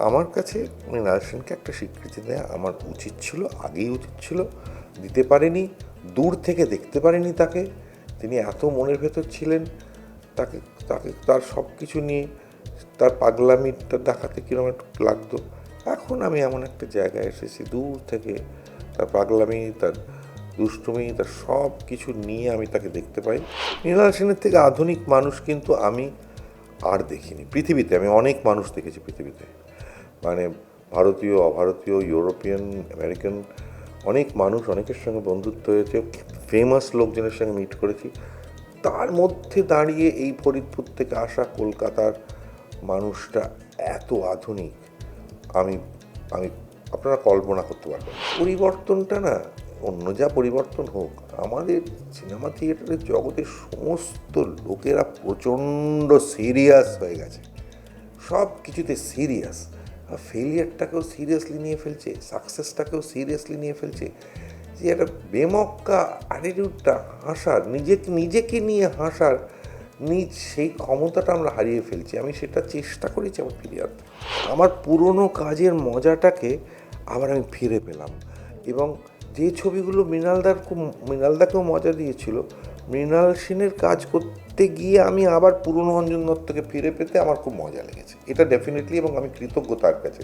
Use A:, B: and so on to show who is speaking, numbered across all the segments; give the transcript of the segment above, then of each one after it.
A: আমার কাছে মৃণাল সেনকে একটা স্বীকৃতি দেওয়া আমার উচিত ছিল, আগেই উচিত ছিল। দিতে পারেনি, দূর থেকে দেখতে পারেনি তাকে। তিনি এত মনের ভেতর ছিলেন, তাকে তাকে, তার সব কিছু নিয়ে, তার পাগলামিটা দেখাতে কীরকম একটু লাগতো। এখন আমি এমন একটা জায়গায় এসেছি, দূর থেকে তার পাগলামি, তার দুষ্টুমি, তার সব কিছু নিয়ে আমি তাকে দেখতে পাই। মৃণাল সেনের থেকে আধুনিক মানুষ কিন্তু আমি আর দেখিনি। পৃথিবীতে, আমি অনেক মানুষ দেখেছি পৃথিবীতে। মানে ভারতীয়, অভারতীয়, ইউরোপিয়ান, আমেরিকান, অনেক মানুষ অনেকের সঙ্গে বন্ধুত্ব হয়েছে ফেমাস লোকজনের সঙ্গে মিট করেছি। তার মধ্যে দাঁড়িয়ে এই ফরিদপুর থেকে আসা কলকাতার মানুষটা এত আধুনিক, আমি আমি, আপনারা কল্পনা করতে পারবেন। পরিবর্তনটা না, অন্য যা পরিবর্তন হোক, আমাদের সিনেমা থিয়েটারের জগতের সমস্ত লোকেরা প্রচণ্ড সিরিয়াস হয়ে গেছে। সব কিছুতে সিরিয়াস ফেলিয়ারটাকেও সিরিয়াসলি নিয়ে ফেলছে সাকসেসটাকেও সিরিয়াসলি নিয়ে ফেলছে, যে একটা বেমক্কা অ্যাটিটিউডটা হাসার, নিজেকে নিজেকে নিয়ে হাসার, নিজ সেই ক্ষমতাটা আমরা হারিয়ে ফেলছি। আমি সেটা চেষ্টা করেছি আমার ফিরিয়ে আমার পুরনো কাজের মজাটাকে আবার আমি ফিরে পেলাম। এবং যে ছবিগুলো মৃণালদার খুব, মৃণালদাকেও মজা দিয়েছিল, মৃণাল সেনের কাজ করতে গিয়ে আমি আবার পুরনো অঞ্জন দত্তকে ফিরে পেতে আমার খুব মজা লেগেছে। এটা ডেফিনেটলি এবং আমি কৃতজ্ঞ তার কাছে।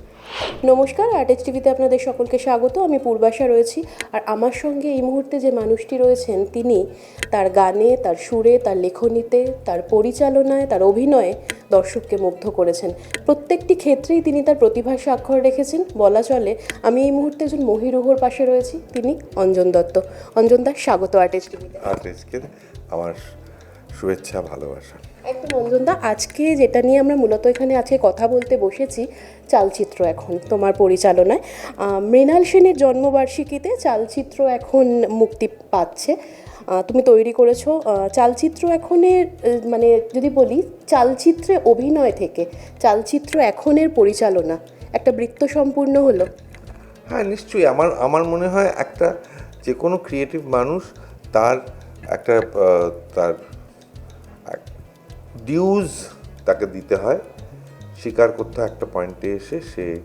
B: নমস্কার আর্টেজ টিভিতে আপনাদের সকলকে স্বাগত। আমি পূর্বাশা রয়েছি আর আমার সঙ্গে এই মুহূর্তে যে মানুষটি রয়েছেন তিনি তার গানে তার সুরে তার লেখনীতে তার পরিচালনায় তার অভিনয়ে দর্শককে মুগ্ধ করেছেন। প্রত্যেকটি ক্ষেত্রেই তিনি তার প্রতিভার স্বাক্ষর রেখেছেন। বলা চলে আমি এই মুহূর্তে একজন মহিরুহর পাশে রয়েছি তিনি অঞ্জন দত্ত। অঞ্জন দাস স্বাগত আর্টেজ টিভিতে
A: আমার শুভেচ্ছা ভালোবাসা।
B: একদম অঞ্জনদা আজকে যেটা নিয়ে আমরা মূলত এখানে আজকে কথা বলতে বসেছি চালচিত্র এখন তোমার পরিচালনায়। মৃণাল সেনের জন্মবার্ষিকীতে চালচিত্র এখন মুক্তি পাচ্ছে। তুমি তৈরি করেছ। চালচিত্র এখনের মানে যদি বলি চালচিত্রে অভিনয় থেকে চালচিত্র এখনের পরিচালনা একটা বৃত্ত সম্পূর্ণ হলো।
A: হ্যাঁ নিশ্চয়ই। আমার আমার মনে হয় একটা যে কোনো ক্রিয়েটিভ মানুষ তার একটা তার ডিউজ তাকে দিতে হয়। স্বীকার করতে একটা পয়েন্টে এসে সে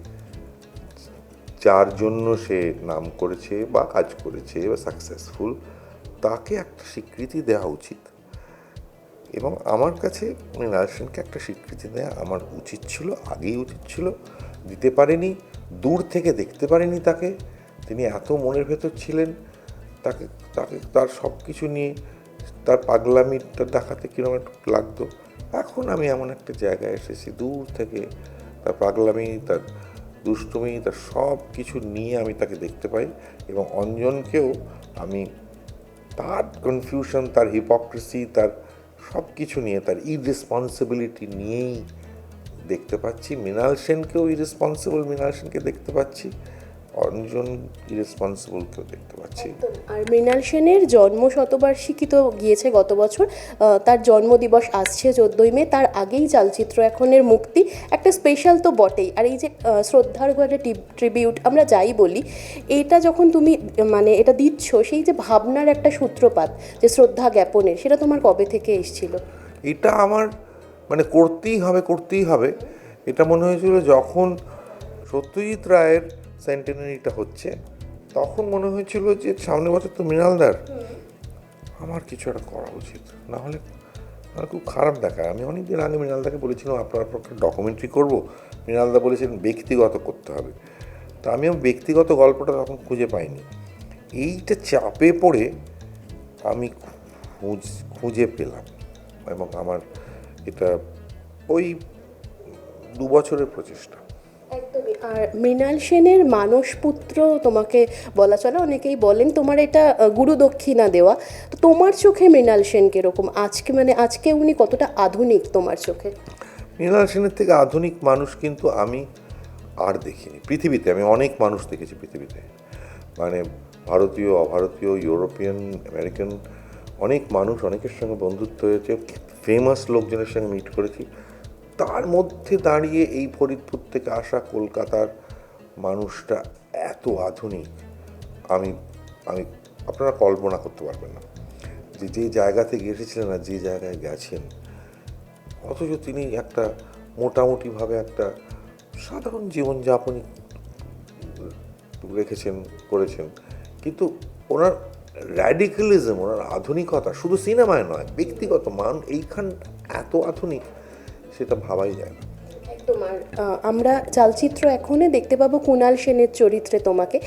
A: যার জন্য সে নাম করেছে বা কাজ করেছে বা সাকসেসফুল তাকে একটা স্বীকৃতি দেওয়া উচিত। এবং আমার কাছে মৃণাল সেনকে একটা স্বীকৃতি দেওয়া আমার উচিত ছিল, আগেই উচিত ছিল। দিতে পারেনি, দূর থেকে দেখতে পারেনি তাকে। তিনি এত মনের ভেতর ছিলেন, তাকে তাকে, তার সব কিছু নিয়ে তার পাগলামিটা দেখাতে কীরকম একটু লাগতো। এখন আমি এমন একটা জায়গায় এসেছি, দূর থেকে তার পাগলামি, তার দুষ্টুমি, তার সব কিছু নিয়ে আমি তাকে দেখতে পাই এবং অঞ্জনকেও আমি তার কনফিউশন তার হিপোক্রেসি তার সব কিছু নিয়ে, তার ইরেসপন্সিবিলিটি নিয়েই দেখতে পাচ্ছি। মৃণাল সেনকেও ইরেসপন্সিবল মৃণাল সেনকে দেখতে পাচ্ছি। অঞ্জন ইরেসপন্সিবলকেও দেখতে পাচ্ছি
B: আর মৃণাল সেনের জন্ম শতবার্ষিকী তো গিয়েছে গত বছর। তার জন্মদিবস আসছে চোদ্দই মে। তার আগেই চালচিত্র এখনের মুক্তি। একটা স্পেশাল তো বটেই। আর এই যে শ্রদ্ধার ঘরে ট্রিবিউট আমরা যাই বলি এটা যখন তুমি মানে এটা দিচ্ছ সেই যে ভাবনার একটা সূত্রপাত যে শ্রদ্ধা জ্ঞাপনের সেটা তোমার কবে থেকে এসেছিল?
A: এটা আমার মানে করতেই হবে করতেই হবে। এটা মনে হয়েছিল যখন সত্যজিৎ রায়ের সেন্টেনারিটা হচ্ছে তখন মনে হয়েছিল যে সামনের বছর তো মৃণালদার আমার কিছু একটা করা উচিত। না হলে আমার খুব খারাপ দেখায়। আমি অনেক দিন আগে মৃণালদাকে বলেছিলাম আপনার পক্ষে ডকুমেন্টারি করব। মৃণালদা বলেছিলেন ব্যক্তিগত করতে হবে। তো আমিও ব্যক্তিগত গল্পটা তখন খুঁজে পাইনি। এইটা চাপে পড়ে আমি খুঁজ খুঁজে পেলাম। এবং আমার এটা ওই দু বছরের প্রচেষ্টা।
B: আর মৃণাল সেনের মানসপুত্র তোমাকে বলা চলে, অনেকেই বলেন তোমার এটা গুরু দক্ষিণা দেওয়া। তো তোমার চোখে মৃণাল সেন কীরকম? আজকে মানে আজকে উনি কতটা আধুনিক তোমার চোখে?
A: মৃণাল সেনের থেকে আধুনিক মানুষ কিন্তু আমি আর দেখিনি। পৃথিবীতে আমি অনেক মানুষ দেখেছি পৃথিবীতে। মানে ভারতীয়, অভারতীয়, ইউরোপিয়ান, আমেরিকান, অনেক মানুষ অনেকের সঙ্গে বন্ধুত্ব হয়েছে। ফেমাস লোকজনের সঙ্গে মিট করেছি। তার মধ্যে দাঁড়িয়ে এই ফরিদপুর থেকে আসা কলকাতার মানুষটা এত আধুনিক, আমি আমি, আপনারা কল্পনা করতে পারবেন না। যে যে জায়গা থেকে এসেছিলেন আর যে জায়গায় গেছেন, অথচ তিনি একটা মোটামুটিভাবে একটা সাধারণ জীবনযাপনই রেখেছেন, করেছেন। কিন্তু ওনার র্যাডিক্যালিজম ওনার আধুনিকতা শুধু সিনেমায় নয়, ব্যক্তিগত মান এইখান এত আধুনিক সেটা ভাবাই যায় না।
B: একদম আর আমরা চালচিত্র এখনই দেখতে পাবো কুণাল সেনের চরিত্রে তোমাকে।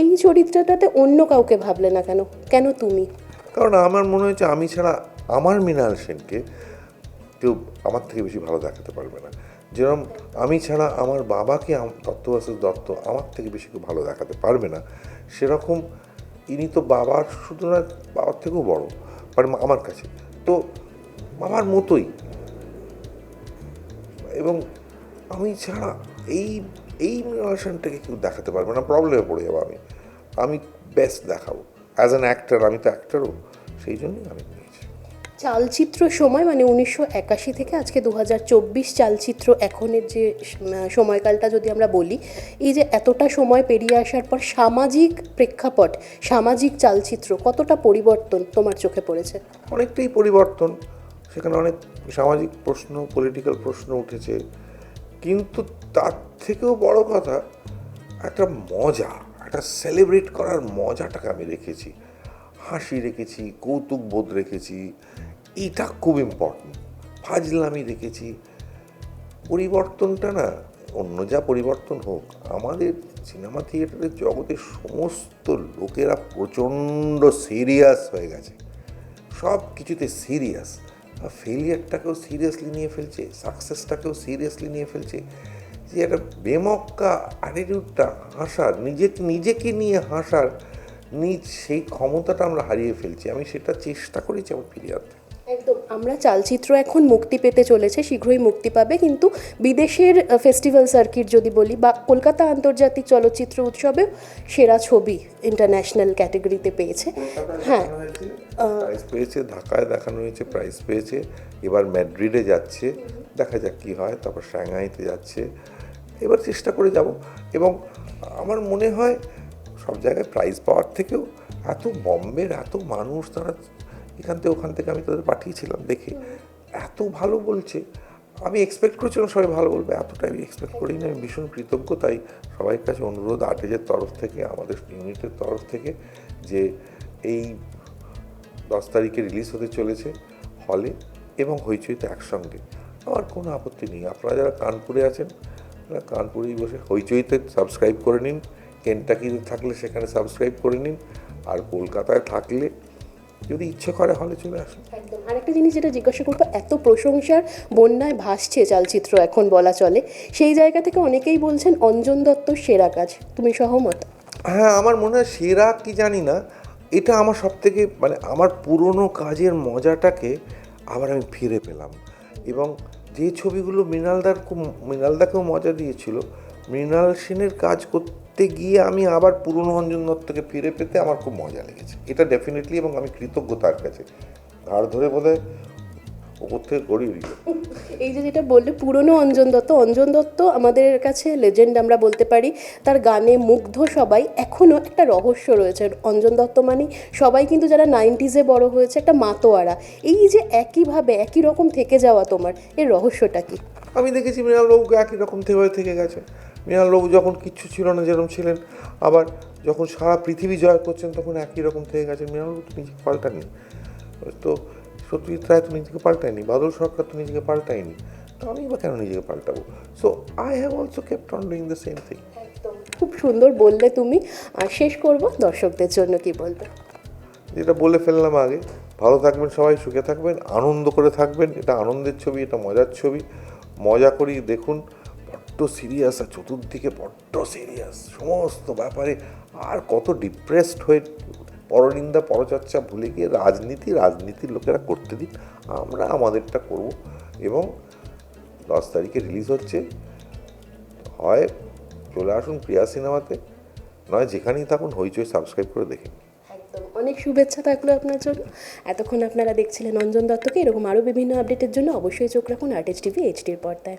B: এই চরিত্রটাতে অন্য কাউকে ভাবলে না কেন? কেন তুমি?
A: কারণ আমার মনে হয়েছে আমি ছাড়া আমার মৃণাল সেনকে কেউ আমার থেকে বেশি ভালো দেখাতে পারবে না। যেরকম আমি ছাড়া আমার বাবাকে দত্তবাসু দত্ত আমার থেকে বেশি কেউ ভালো দেখাতে পারবে না। সেরকম ইনি তো বাবার শুধু না বাবার থেকেও বড় মানে আমার কাছে। তো বাবার মতোই। এবং আমি ছাড়া এই এই রিলেশনটাকে কেউ দেখাতে পারবে না প্রবলেমে পড়ে যাব আমি। আমি বেস্ট দেখাবো। অ্যাজ অ্যান অ্যাক্টার আমি তো অ্যাক্টারও সেই জন্যই আমি নিয়েছি।
B: চালচিত্র সময় মানে উনিশশো একাশি থেকে আজকে দু চব্বিশ চালচিত্র এখনের যে সময়কালটা যদি আমরা বলি এই যে এতটা সময় পেরিয়ে আসার পর সামাজিক প্রেক্ষাপট সামাজিক চালচিত্র কতটা পরিবর্তন তোমার চোখে পড়েছে?
A: অনেকটাই পরিবর্তন। সেখানে অনেক সামাজিক প্রশ্ন পলিটিক্যাল প্রশ্ন উঠেছে। কিন্তু তার থেকেও বড় কথা, একটা মজা, একটা সেলিব্রেট করার মজাটাকে আমি রেখেছি। হাসি রেখেছি, কৌতুক বোধ রেখেছি, এটা খুব ইম্পর্টেন্ট ফাজলামি রেখেছি। পরিবর্তনটা না, অন্য যা পরিবর্তন হোক, আমাদের সিনেমা থিয়েটারের জগতের সমস্ত লোকেরা প্রচণ্ড সিরিয়াস হয়ে গেছে। সব কিছুতে সিরিয়াস ফেলিয়ারটাকেও সিরিয়াসলি নিয়ে ফেলছে সাকসেসটাকেও সিরিয়াসলি নিয়ে ফেলছে। যে একটা বেমক্কা অ্যাটিটিউডটা হাসার, নিজেকে নিজেকে নিয়ে হাসার, নিজ সেই ক্ষমতাটা আমরা হারিয়ে ফেলছি। আমি সেটা চেষ্টা করেছি আমার ফিরিয়ে আনতে
B: একদম আমরা চালচিত্র এখন মুক্তি পেতে চলেছে শীঘ্রই মুক্তি পাবে কিন্তু বিদেশের ফেস্টিভ্যাল সার্কিট যদি বলি বা কলকাতা আন্তর্জাতিক চলচ্চিত্র উৎসবেও সেরা ছবি ইন্টারন্যাশনাল ক্যাটাগরিতে পেয়েছে। হ্যাঁ।
A: প্রাইজ পেয়েছে ঢাকায় দেখানো হয়েছে প্রাইজ পেয়েছে। এবার ম্যাড্রিডে যাচ্ছে দেখা যাক কি হয় তারপর সাংহাইতে যাচ্ছে। এবার চেষ্টা করে যাব। এবং আমার মনে হয় সব জায়গায় প্রাইজ পাওয়ার থেকেও এত বম্বের এত মানুষ তারা এখান থেকে ওখান থেকে আমি তাদের পাঠিয়েছিলাম দেখে। এত ভালো বলছে। আমি এক্সপেক্ট করেছিলাম সবাই ভালো বলবে এতটা আমি এক্সপেক্ট করিনি। আমি ভীষণ কৃতজ্ঞ তাই সবাই কাছে অনুরোধ আর্টেজের তরফ থেকে, আমাদের ইউনিটের তরফ থেকে যে এই দশ তারিখে রিলিজ হতে চলেছে হলে এবং হইচইতে একসঙ্গে। আমার কোনো আপত্তি নেই। আপনারা যারা কানপুরে আছেন কানপুরেই বসে হইচইতে সাবস্ক্রাইব করে নিন। কেনটাকিতে থাকলে সেখানে সাবস্ক্রাইব করে নিন। আর কলকাতায় থাকলে যদি ইচ্ছে করে হলে চলে আসুন।
B: একদম। আরেকটা জিনিস যেটা জিজ্ঞাসা করব এত প্রশংসার বন্যায় ভাসছে চালচিত্র এখন বলা চলে। সেই জায়গা থেকে অনেকেই বলছেন অঞ্জন দত্ত সেরা কাজ। তুমি সহমত?
A: হ্যাঁ আমার মনে হয় সেরা কি জানি না এটা আমার সব থেকে মানে আমার পুরনো কাজের মজাটাকে আবার আমি ফিরে পেলাম। এবং যে ছবিগুলো মৃণালদার খুব মৃণালদাকেও মজা দিয়েছিল মৃণাল সেনের কাজ করতে গিয়ে আমি আবার পুরনো অঞ্জন দত্তকে ফিরে পেতে আমার খুব মজা লেগেছে। এটা ডেফিনেটলি এবং আমি কৃতজ্ঞ তার কাছে। ঘাড় ধরে হয় ওপর থেকে গড়িয়ে দিল
B: এই যে যেটা বললে পুরনো অঞ্জন দত্ত অঞ্জন দত্ত আমাদের কাছে লেজেন্ড আমরা বলতে পারি। তার গানে মুগ্ধ সবাই এখনও একটা রহস্য রয়েছে। অঞ্জন দত্ত মানে সবাই কিন্তু যারা নাইনটিজে বড় হয়েছে একটা মাতোয়ারা। এই যে একইভাবে একই রকম থেকে যাওয়া তোমার এর রহস্যটা কি?
A: আমি দেখেছি মৃণালবাবুকে একই রকম থেকে থেকে গেছে। মৃণালবাবু যখন কিচ্ছু ছিল না যেরকম ছিলেন আবার যখন সারা পৃথিবী জয় করছেন তখন একই রকম থেকে গেছেন। মৃণালবাবু তো নিজেকে পাল্টাননি। তো সত্যজিৎ রায় তো নিজেকে পাল্টায়নি। বাদল সরকার তো নিজেকে পাল্টায়নি। তো আমি বা কেন নিজেকে পাল্টাবো? So I have also kept on doing the same thing
B: খুব সুন্দর বললে তুমি। আর শেষ করব দর্শকদের জন্য কি বলবে?
A: যেটা বলে ফেললাম আগে ভালো থাকবেন সবাই সুখে থাকবেন আনন্দ করে থাকবেন। এটা আনন্দের ছবি এটা মজার ছবি। মজা করি দেখুন। বড্ড সিরিয়াস আর চতুর্দিকে বড্ড সিরিয়াস সমস্ত ব্যাপারে আর কত ডিপ্রেসড হয়ে পরনিন্দা, পরচর্চা ভুলে গিয়ে রাজনীতি, রাজনীতির লোকেরা করতে দিন, আমরা আমাদেরটা করব। এবং দশ তারিখে রিলিজ হচ্ছে। হয় চলে আসুন প্রিয়া সিনেমাতে, নয় যেখানেই থাকুন, হইচই সাবস্ক্রাইব করে দেখে
B: অনেক শুভেচ্ছা থাকল আপনার জন্য। এতক্ষণ আপনারা দেখছিলেন অঞ্জন দত্তকে। এরকম আরও বিভিন্ন আপডেটের জন্য অবশ্যই চোখ রাখুন আর্টিস্ট টিভি এইচডির পর্দায়।